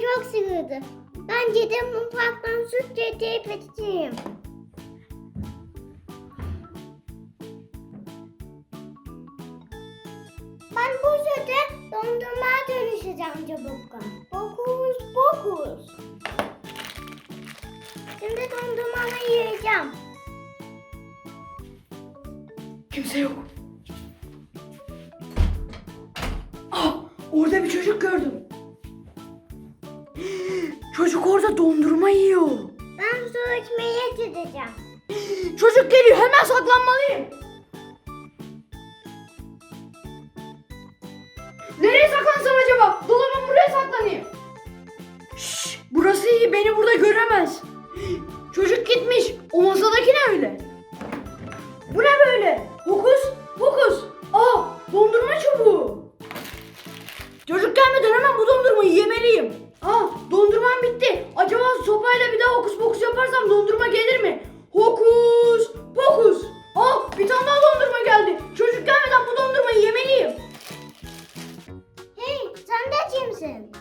çok sıkıldı. Ben gidip mutfaktan süt getirip içeyim. Ben bu sütü dondurmaya dönüşeceğim çabuktan. Fokus fokus. Şimdi dondurmamı yiyeceğim. Kimse yok. Ah, orada bir çocuk gördüm. Çocuk orada dondurma yiyor. Ben su içmeye gideceğim. Çocuk geliyor hemen saklanmalıyım. Nereye saklansam acaba? Dolabın buraya saklanayım. Şşş, burası iyi beni burada göremez. Çocuk gitmiş. O masadaki ne öyle? Bu ne böyle? Hokus pokus. Aa dondurma çubuğu. Çocuk gelmeden hemen bu dondurmayı yemeliyim. Aa dondurmayı